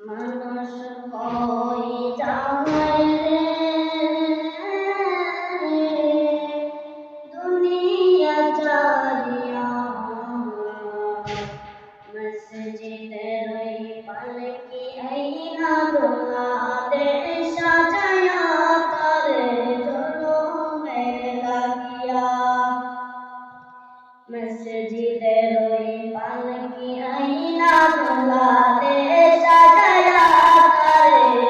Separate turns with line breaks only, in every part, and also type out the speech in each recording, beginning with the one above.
মানুষ কই যাওয়ারে দুনিয়া চারিয়া মসজিদ রই পালকি তেরোই পালকি আইনা তোমাদের সাজায়া তারে।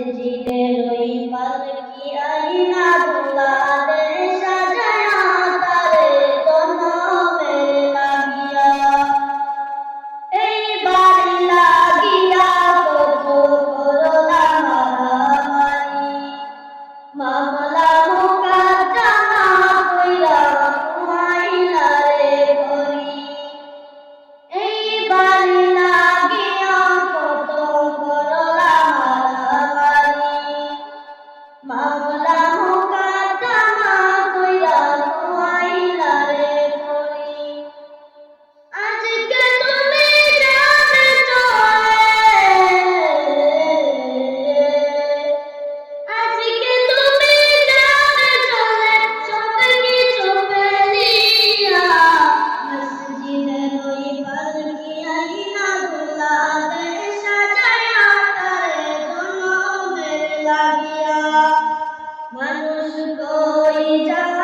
মসজিদে রই পালকি আইনা দুলারে সাজায়া তারে জন্মে লাগিয়া। এই বাড়ি লাগিয়া কত করোনা মহামারী মহামারী খুশবই যা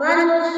মানুষ